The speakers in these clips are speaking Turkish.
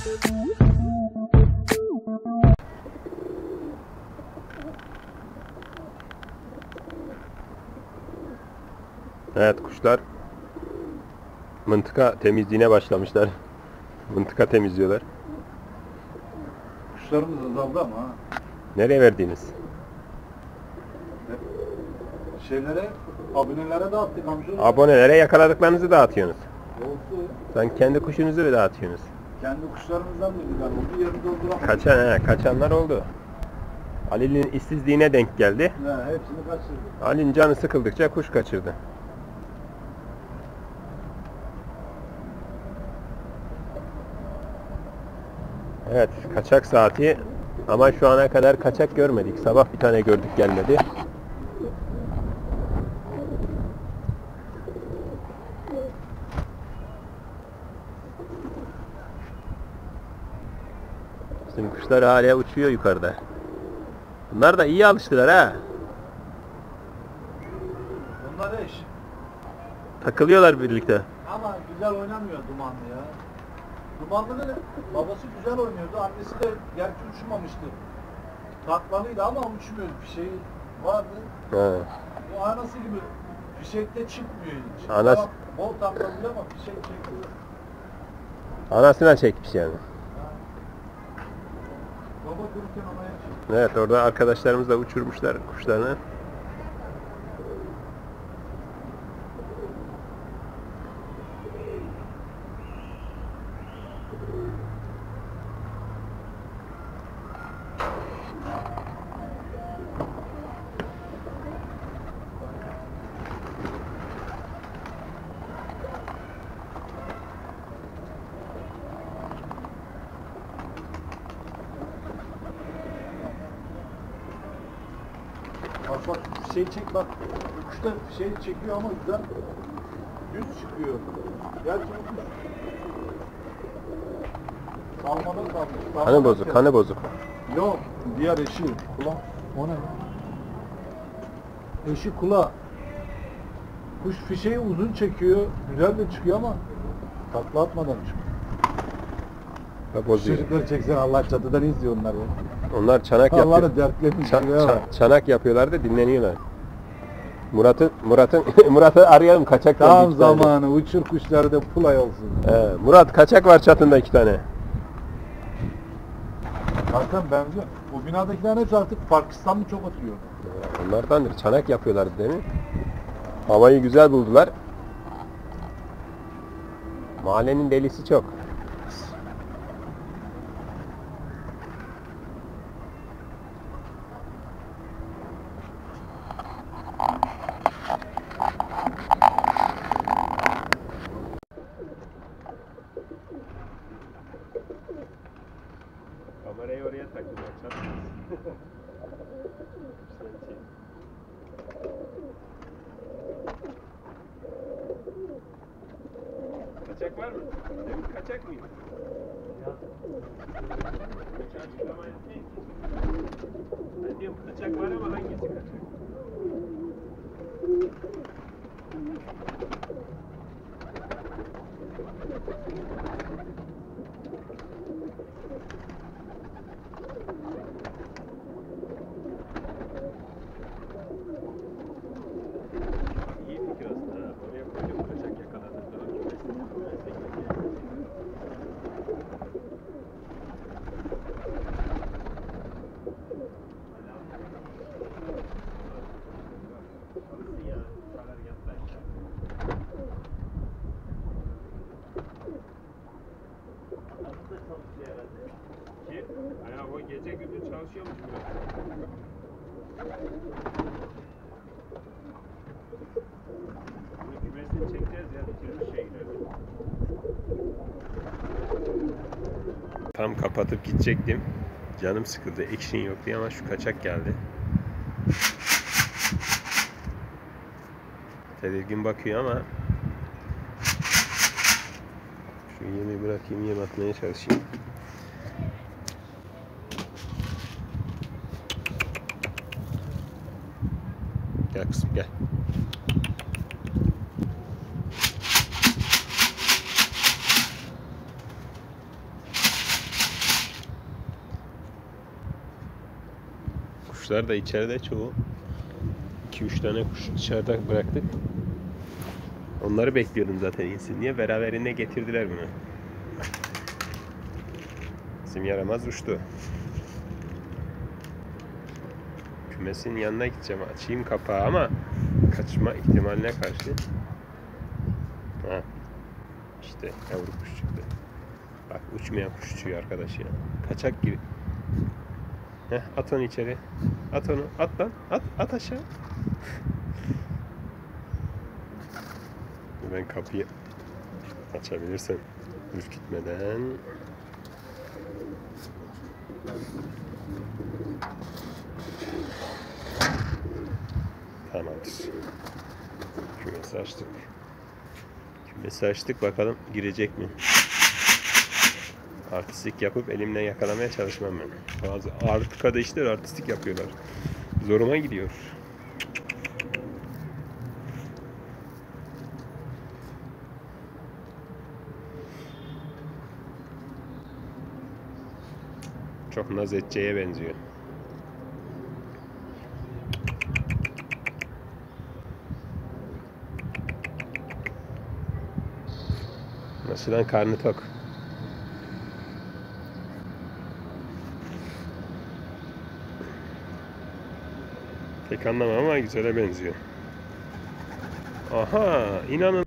Evet kuşlar mıntıka temizliğine başlamışlar. Mıntıka temizliyorlar. Kuşlarımız azaldı ama ha. Nereye verdiğiniz? şeylere, abonelere dağıttık amca. Abonelere yakaladıklarınızı dağıtıyorsunuz. Oldu. Sen kendi kuşunuzu bir dağıtıyorsunuz. Kendi kuşlarımızdan dedik galiba. Bir yerini dolduramadık. Kaçan, he, kaçanlar oldu. Ali'nin işsizliğine denk geldi. He, hepsini kaçırdık. Ali'nin canı sıkıldıkça kuş kaçırdı. Evet, kaçak saati ama şu ana kadar kaçak görmedik. Sabah bir tane gördük gelmedi. Bizim kuşlar hala uçuyor yukarıda. Bunlar da iyi alıştılar ha. Bunlar eş. Takılıyorlar birlikte. Ama güzel oynamıyor Dumanlı ya. Dumanlı'nın babası güzel oynuyordu. Annesi de gerçi uçmamıştı. Taklalıydı ama uçmuyordu. Bir şey vardı. Ha. Bu anası gibi fişekte çıkmıyor hiç. Anas- Tamam, Bol taklalıyor ama fişek çekiyor. Anasına çekmiş yani. Evet orada arkadaşlarımız da uçurmuşlar kuşlarını. Bak şey çek bak. Kuş da şey çekiyor ama güzel. Düz çıkıyor. Gerçi bu kuş kalmış. Kanı bozuk, kanı bozuk. Yok, diğer eşi. Kula. O ne? Eşi kula. Kuş fişeği uzun çekiyor. Güzel de çıkıyor ama takla atmadan çıkıyor. Ve bozuyor. Çocukları çeksen Allah çatıdan izliyor onlar ya. Onlar çanak yapıyor. da dertlemiş. Ça- ya. ça- çanak yapıyorlar da dinleniyorlar. Murat'ın Murat'ın Murat'ı arayalım kaçak Tam zamanı uçur kuşları da pulay olsun. He, Murat kaçak var çatında iki tane. Zaten benziyor. Bu binadakilerin hepsi artık Pakistanlı çok atıyor. Onlardandır. Çanak yapıyorlardı değil mi? Havayı güzel buldular. Mahallenin delisi çok. Kaçak var mı? Demin kaçak mıydı? Hiç açıklama yapmayın ki. Ben diyorum kaçak var ama hangisi kaçak? Tam kapatıp gidecektim. Canım sıkıldı. Action yok diye ama şu kaçak geldi. Tedirgin bakıyor ama şu yemi bırakayım yem atmaya çalışayım. Gel kızım gel. Kuşlar da içeride çoğu. 2-3 tane kuş dışarıda bıraktık. Onları bekliyordum zaten insin diye. Beraberinde getirdiler bunu. Bizim yaramaz uçtu. Kümesin yanına gideceğim. Açayım kapağı ama kaçma ihtimaline karşı. Ha. İşte yavru kuş çıktı. Bak uçmayan kuş uçuyor arkadaş ya. Kaçak gibi. Heh, at onu içeri. At onu. At lan. At. At aşağı. ben kapıyı açabilirsem ürkütmeden. Tamamdır. Kümesi açtık. Kümesi açtık bakalım girecek mi? Artistlik yapıp elimle yakalamaya çalışmam ben. Bazı arkadaşlar artistlik yapıyorlar. Zoruma gidiyor. Çok naz edeceğe benziyor. Nasıl lan karnı tok. Pek anlamam ama güzele benziyor. Aha inanın.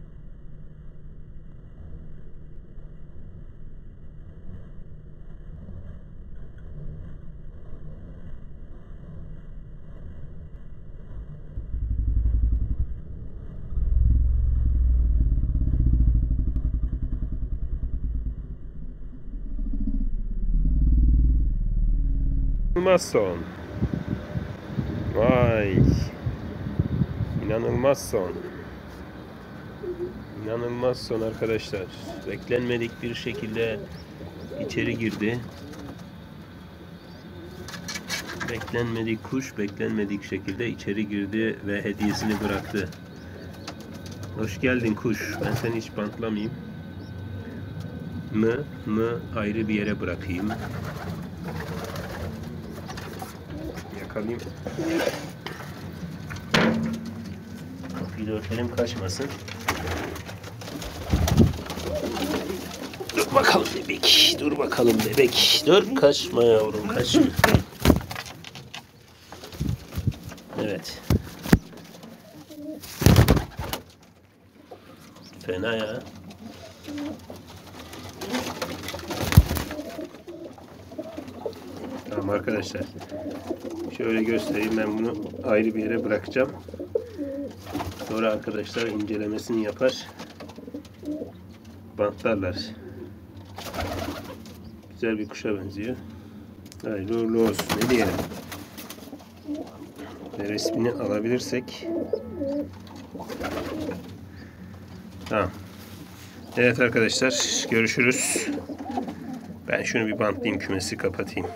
İnanılmaz son. Vay. İnanılmaz son. İnanılmaz son arkadaşlar. Beklenmedik bir şekilde içeri girdi. Beklenmedik kuş beklenmedik şekilde içeri girdi ve hediyesini bıraktı. Hoş geldin kuş. Ben seni hiç bantlamayayım. Mı mı ayrı bir yere bırakayım. Yakalayayım. Kapıyı da örtelim kaçmasın. Dur bakalım bebek. Dur bakalım bebek. Dur kaçma yavrum kaçma. Evet. Fena ya. Tamam arkadaşlar. Şöyle göstereyim ben bunu ayrı bir yere bırakacağım. Sonra arkadaşlar incelemesini yapar. Bantlarlar. Güzel bir kuşa benziyor. Hayırlı uğurlu olsun. Ne diyelim. Ve resmini alabilirsek. Tamam. Evet arkadaşlar görüşürüz. Ben şunu bir bantlayayım kümesi kapatayım.